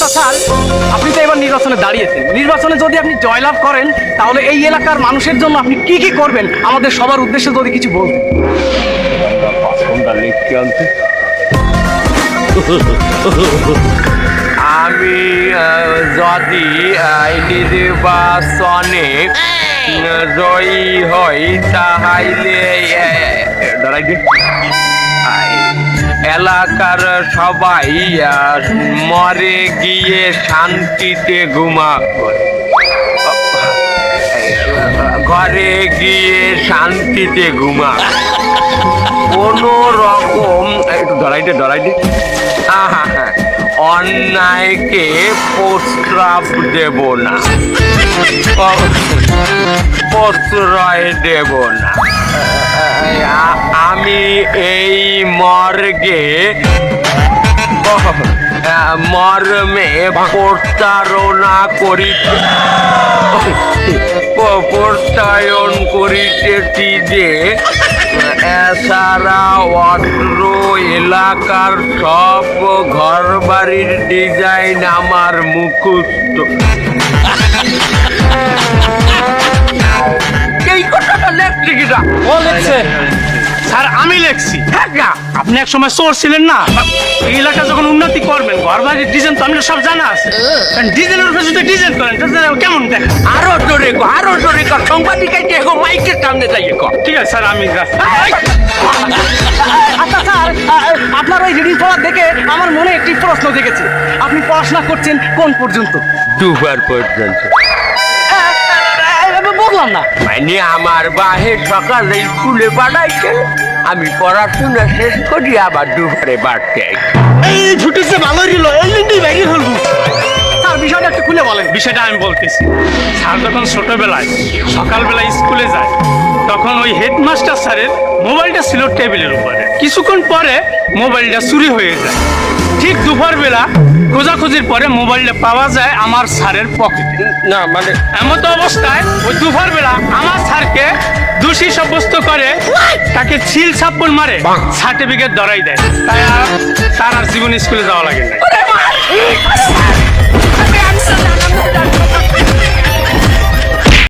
আচ্ছা স্যার আপনি তো এবার নির্বাচনে দাঁড়িয়েছেন। নির্বাচনে যদি আপনি জয়লাভ করেন তাহলে এই এলাকার মানুষের জন্য আপনি কি কি করবেন? আমাদের সবার উদ্দেশ্যে যদি কিছু বলতেন আমি যদি নির্বাচনে জয়ী হই তাহাইলে দাঁড়াই এলাকার সবাই মরে গিয়ে শান্তিতে ঘুমাবে ঘরে। গিয়ে শান্তিতে ঘুমা কোন রকম একটু ধরাইতে ধরাইতে আহা, হা। অন্যায়কে প্রস্রাব দেব না। প্রশ্রয় দেব না। এই মর্গে মর্মে প্রতারণা করিতে। প- প্রত্যয়ন করিতেছি যে এছাড়া অত্র এলাকার সব ঘর বাড়ির ডিজাইন আমার মুখস্থ। এই কথাটা লেখছি কিনা ও লিখছে স্যার আমি লিখছি। হ্যাঁ আপনি এক সময় সোর্স ছিলেন না? এই এলাকা যখন উন্নতি করবেন ঘর বাড়ির ডিজাইন তো আপনার সব জানা আছে। ডিজাইনের উপরে যদি ডিজাইন করেন কেমন দেখেন আরও জোরে কো আরও জোরে কর সাংবাদিকাই দেখো মাইকের সামনে যাইয়ে কর। ঠিক আছে স্যার আমি আচ্ছা স্যার আপনার ওই রিডিং পড়া দেখে আমার মনে একটি প্রশ্ন জেগেছে। আপনি পড়াশোনা করছেন কোন পর্যন্ত? দুবার পর্যন্ত। বুঝলাম না। মানে আমার বাহে সকালে স্কুলে পাঠাইছে আমি পড়াশোনা শেষ করি আবার দুপুরে বাড়তে। এই ছুটিতে ভালো ছিল এই লিঙ্কই বাইরে ফেলব। স্যার বিষয়টা একটু খুলে বলেন। বিষয়টা আমি বলতেছি। স্যার যখন ছোটবেলায় সকালবেলা স্কুলে যায় তখন ওই হেডমাস্টার স্যারের মোবাইলটা ছিল টেবিলের উপরে। কিছুক্ষণ পরে মোবাইলটা চুরি হয়ে যায়। ঠিক দুপুরবেলা খোঁজাখুঁজির পরে মোবাইলটা পাওয়া যায় আমার স্যারের পকেটে না মানে এমন তো অবস্থায় ওই দুপুরবেলা আমার স্যারকে দোষী সাব্যস্ত করে তাকে ছিল ছাপ্পন মারে সার্টিফিকেট ধরাই দেয়। তাই আর তার আর জীবন স্কুলে যাওয়া লাগে না